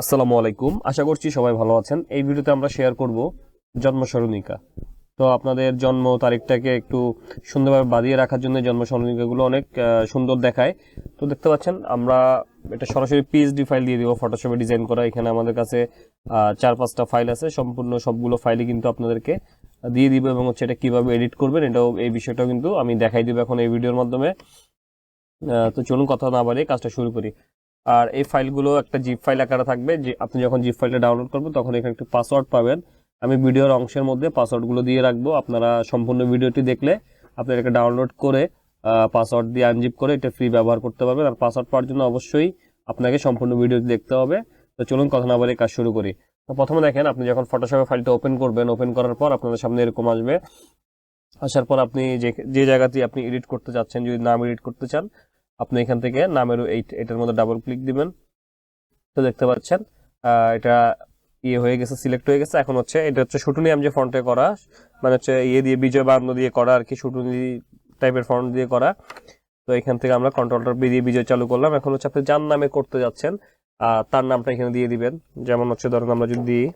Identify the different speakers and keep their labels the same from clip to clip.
Speaker 1: আসসালামু আলাইকুম। আশা করছি সবাই ভালো আছেন। এই ভিডিওতে আমরা শেয়ার করব জন্ম স্মরণিকা তো আপনাদের জন্ম তারিখটাকে একটু সুন্দরভাবে বাঁধিয়ে রাখার জন্য জন্ম স্মরণিকাগুলো অনেক সুন্দর দেখায়। তো দেখতে পাচ্ছেন, আমরা এটা সরাসরি পিএইচডি ফাইল দিয়ে দিব ফটোশপে ডিজাইন করা। এখানে আমাদের কাছে চার পাঁচটা ফাইল আছে। সম্পূর্ণ সবগুলো ফাইলই কিন্তু আপনাদেরকে দিয়ে দিব এবং হচ্ছে এটা কীভাবে এডিট করবেন এটাও, এই বিষয়টাও কিন্তু আমি দেখাই দিব এখন এই ভিডিওর মাধ্যমে। তো চলুন কথা না বাড়িয়ে কাজটা শুরু করি। আর এই ফাইলগুলো একটা জিপ ফাইল আকারে থাকবে, যে আপনি যখন জিপ ফাইলটা ডাউনলোড করবেন, তখন এখানে একটি পাসওয়ার্ড পাবেন। আমি ভিডিওর অংশের মধ্যে পাসওয়ার্ডগুলো দিয়ে রাখব, আপনারা সম্পূর্ণ ভিডিওটি দেখলে আপনি এটাকে ডাউনলোড করে পাসওয়ার্ড দিয়ে আনজিপ করে এটা ফ্রি ব্যবহার করতে পারবেন। আর পাসওয়ার্ড পাওয়ার জন্য অবশ্যই আপনাকে সম্পূর্ণ ভিডিওটি দেখতে হবে। তো চলুন কথা না বলে কাজ শুরু করি। তো প্রথমে দেখেন, আপনি যখন ফটোশপে ফাইলটা ওপেন করবেন ওপেন করার পর আপনাদের সামনে এরকম আসবে। আসার পর আপনি যে যে জায়গাতে আপনি এডিট করতে চাচ্ছেন, যদি নাম এডিট করতে চান আপনি এখান থেকে নামের এই এটার মধ্যে ডাবল ক্লিক দিবেন। তো দেখতে পাচ্ছেন এটা ইয়ে হয়ে গেছে সিলেক্ট হয়ে গেছে। এখন হচ্ছে এটা হচ্ছে শুটুনি আম যে ফন্টে করা মানে হচ্ছে ইয়ে দিয়ে, বিজয় বান্ন দিয়ে করা আর কি শুটুনি টাইপের ফন্ট দিয়ে করা। তো এখান থেকে আমরা কন্ট্রোলটার দিয়ে বিজয় চালু করলাম। এখন হচ্ছে আপনি যার নামে করতে যাচ্ছেন তার নামটা এখানে দিয়ে দিবেন। যেমন হচ্ছে ধরুন আমরা যদি দিই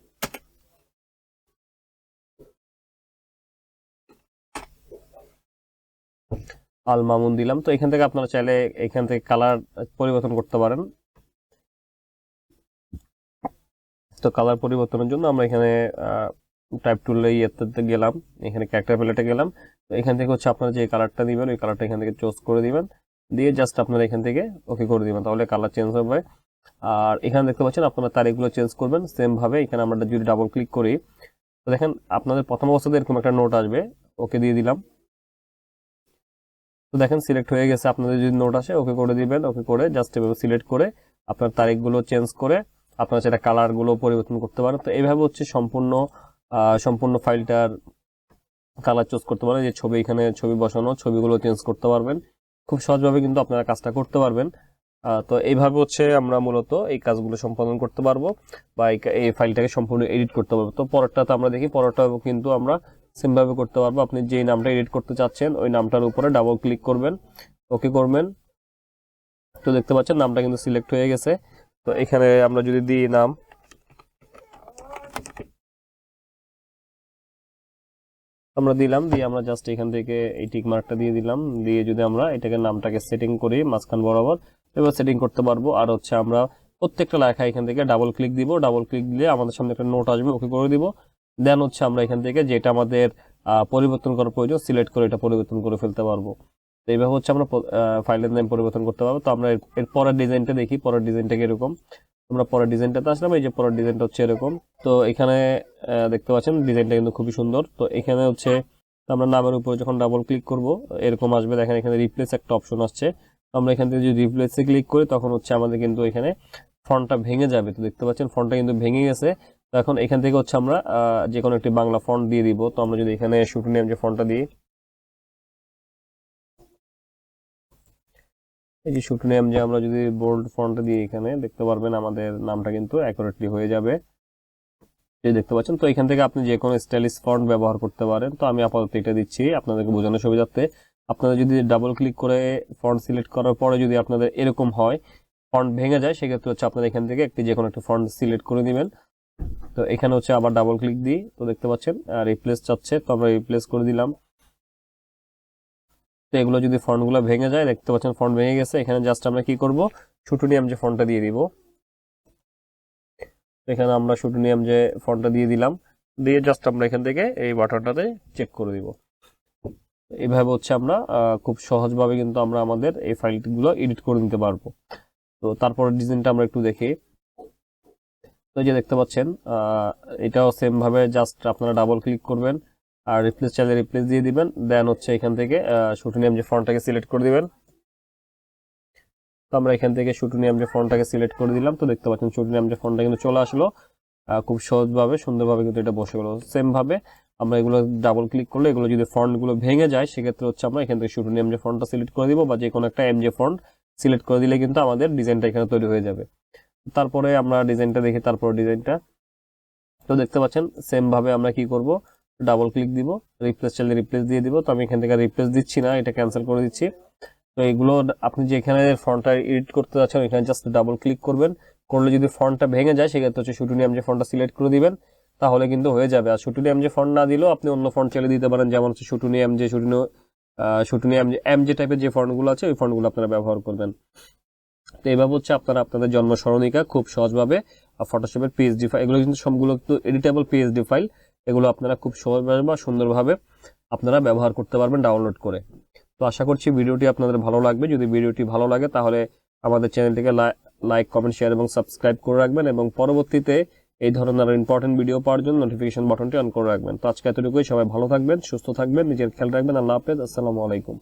Speaker 1: আল মামুন দিলাম। তো এখান থেকে আপনারা চাইলে এখান থেকে কালার পরিবর্তন করতে পারেন। তো কালার পরিবর্তনের জন্য আমরা এখানে টাইপ টুলে ইয়েতে গেলাম। এখানে ক্যারেক্টার প্যালেটে গেলাম। তো এখান থেকে হচ্ছে আপনারা যে কালারটা দিবেন, ওই কালারটা এখান থেকে চুজ করে দিবেন। দিয়ে জাস্ট আপনারা এখান থেকে ওকে করে দিবেন। তাহলে কালার চেঞ্জ হবে। আর এখানে দেখতে পাচ্ছেন আপনারা তারিখগুলো চেঞ্জ করবেন সেমভাবে এখানে আমরা যদি ডাবল ক্লিক করি, তো দেখেন আপনাদের প্রথম অবস্থাতে এরকম একটা নোট আসবে। ওকে দিয়ে দিলাম। তো দেখেন সিলেক্ট হয়ে গেছে। আপনাদের যদি নোট আসে, ওকে করে দিবেন, ওকে করে জাস্ট এভাবে সিলেক্ট করে আপনার তারিখগুলো চেঞ্জ করে আপনারা সেটা কালারগুলো পরিবর্তন করতে পারেন। তো এইভাবে হচ্ছে সম্পূর্ণ সম্পূর্ণ ফাইলটার কালার চুজ করতে পারেন। যে ছবি এখানে ছবি বসানো, ছবিগুলো চেঞ্জ করতে পারবেন। খুব সহজভাবে কিন্তু আপনারা কাজটা করতে পারবেন। তো এইভাবে হচ্ছে আমরা মূলত এই কাজগুলো সম্পাদন করতে পারব বা এই ফাইলটাকে সম্পূর্ণ এডিট করতে পারব। তো পরেরটাতে আমরা দেখি পরেরটা কিন্তু আমরা সেম ভাবে করতে পারব। আপনি যেই নামটা এডিট করতে চাচ্ছেন, ওই নামটার উপরে ডাবল ক্লিক করবেন। ওকে করবেন। তো দেখতে পাচ্ছেন, নামটা কিন্তু সিলেক্ট হয়ে গেছে। তো এখানে আমরা যদি দিই নাম, আমরা দিলাম, দিয়ে আমরা জাস্ট এখান থেকে এই টিক মার্কটা দিয়ে দিলাম। দিয়ে যদি আমরা এটাকে নামটাকে সেটিং করি, মাঝখান বরাবর, এবার সেটিং করতে পারব। আর হচ্ছে আমরা প্রত্যেকটা লেখা এখান থেকে ডাবল ক্লিক দিব। ডাবল ক্লিক দিলে আমাদের সামনে একটা নোট আসবে ওকে করে দিব। দেন হচ্ছে আমরা এখান থেকে যেটা আমাদের পরিবর্তন করার প্রয়োজন সিলেক্ট করে এটা পরিবর্তন করে ফেলতে পারব। তো এইভাবে হচ্ছে আমরা ফাইলের নাম পরিবর্তন করতে পারব। তো আমরা এর- পরের ডিজাইনটা দেখি, পরের ডিজাইনটা এরকম আমরা পরের ডিজাইনটাতে আসলাম, এই যে পরের ডিজাইনটা হচ্ছে এরকম। তো এখানে দেখতে পাচ্ছেন ডিজাইনটা কিন্তু খুবই সুন্দর। তো এখানে হচ্ছে আমরা নামের উপরে যখন ডাবল ক্লিক করব, এরকম আসবে। দেখেন এখানে রিপ্লেস একটা অপশন আসছে। আমরা এখান থেকে যদি রিপ্লেসে ক্লিক করি, তখন হচ্ছে আমাদের কিন্তু এখানে ফন্টটা ভেঙে যাবে। তো দেখতে পাচ্ছেন ফন্টটা কিন্তু ভেঙে গেছে। তো এখন এখান থেকে হচ্ছে আমরা যে কোনো একটি বাংলা ফন্ট দিয়ে দিব। তো আমরা যদি এখানে শুটু নেম যে ফন্টটা দিই, এই যে শুটু নেম যে আমরা যদি বোল্ড ফন্টটা দিই এখানে, দেখতে পারবেন আমাদের নামটা কিন্তু অ্যাকুরেটলি হয়ে যাবে। এই দেখতে পাচ্ছেন, তো এখান থেকে আপনি যে কোনো স্টাইলিশ ফন্ট ব্যবহার করতে পারেন। তো আমি আপাতত এটা দিচ্ছি আপনাদেরকে বোঝানোর সুবিধার্থে। আপনারা যদি ডাবল ক্লিক করে ফন্ট সিলেক্ট করার পরে যদি আপনাদের এরকম হয় ফন্ট ভেঙে যায়, সেক্ষেত্রে হচ্ছে আপনারা এখান থেকে একটি যে কোনো একটা ফন্ট সিলেক্ট করে দিবেন। তো এখানে হচ্ছে আবার ডাবল ক্লিক দিই, তো দেখতে পাচ্ছেন রিপ্লেস চাচ্ছে, তো আমরা রিপ্লেস করে দিলাম। তো এগুলো যদি ফন্টগুলো ভেঙে যায়, দেখতে পাচ্ছেন ফন্ট ভেঙে গেছে, এখানে জাস্ট আমরা কি করব? শুটুনিয়াম যে ফন্টটা দিয়ে দিব। এখানে আমরা শুটুনিয়াম যে ফন্টটা দিয়ে দিলাম, দিয়ে জাস্ট আমরা এখান থেকে এই বাটনটাতে চেক করে দিব। এইভাবে হচ্ছে আমরা খুব সহজভাবে কিন্তু আমরা আমাদের এই ফাইলগুলো এডিট করে নিতে পারব। তো তারপর ডিজাইনটা আমরা একটু দেখি। তো যে দেখতে পাচ্ছেন এটাও সেম ভাবে জাস্ট আপনারা ডাবল ক্লিক করবেন, আর রিপ্লেস চাইলে রিপ্লেস দিয়ে দিবেন দেন হচ্ছে এখান থেকে শুটুনিয়াম যে ফন্টটাকে সিলেক্ট করে দিবেন। তো আমরা এখান থেকে শুটুনিয়াম যে ফন্টটাকে সিলেক্ট করে দিলাম, তো দেখতে পাচ্ছেন শুটুনিয়াম যে ফন্টটা কিন্তু চলে আসলো খুব সহজভাবে, সুন্দরভাবে কিন্তু এটা বসে গেল। সেম ভাবে আমরা এগুলো ডাবল ক্লিক করলে এগুলো যদি ফন্টগুলো ভেঙে যায়, সেক্ষেত্রে হচ্ছে আমরা এখান থেকে শুটুনিয়াম যে ফন্টটা সিলেক্ট করে দিব, বা যে কোনো একটা এম যে ফন্ট সিলেক্ট করে দিলে কিন্তু আমাদের ডিজাইনটা এখানে তৈরি হয়ে যাবে। তারপরে আমরা ডিজাইনটা দেখি তারপর ডিজাইনটা। তো দেখতে পাচ্ছেন সেম ভাবে আমরা কি করব? ডাবল ক্লিক দিব রিপ্লেস চাইলে রিপ্লেস দিয়ে দিব। তো আমি এখান থেকে রিপ্লেস দিচ্ছি না এটা ক্যান্সেল করে দিচ্ছি। তো এগুলো আপনি যেখানে ফন্টটা এডিট করতে যাচ্ছেন এখানে জাস্ট ডাবল ক্লিক করবেন। করলে যদি ফন্টটা ভেঙে যায় সেক্ষেত্রে হচ্ছে শুটুনি এম যে ফন্টটা সিলেক্ট করে দিবেন তাহলে কিন্তু হয়ে যাবে। আর শুটুনি এম যে ফন্ট না দিলেও আপনি অন্য ফন্ট চালিয়ে দিতে পারেন। যেমন হচ্ছে শুটুনি এম যে শুটুনি আহ, শুটুনি এম যে এম যে টাইপের যে ফন্টগুলো আছে ওই ফন্টগুলো আপনারা ব্যবহার করবেন। তো এইভাবে হচ্ছে আপনারা আপনাদের জন্ম সরণিকা খুব সহজভাবে ফটোশপের পিএইচডি ফাইল এগুলো কিন্তু সবগুলো কিন্তু এডিটেবল পিএইচডি ফাইল এগুলো আপনারা খুব সহজভাবে বা সুন্দরভাবে আপনারা ব্যবহার করতে পারবেন ডাউনলোড করে। তো আশা করছি ভিডিওটি আপনাদের ভালো লাগবে। যদি ভিডিওটি ভালো লাগে তাহলে আমাদের চ্যানেলটিকে লাইক কমেন্ট শেয়ার এবং সাবস্ক্রাইব করে রাখবেন এবং পরবর্তীতে এই ধরনের ইম্পর্টেন্ট ভিডিও পাওয়ার জন্য নোটিফিকেশন বাটনটি অন করে রাখবেন। তো আজকে এতটুকুই। সবাই ভালো থাকবেন, সুস্থ থাকবেন, নিজের খেয়াল রাখবেন। আল্লাহ হাফেজ। আসসালামু আলাইকুম।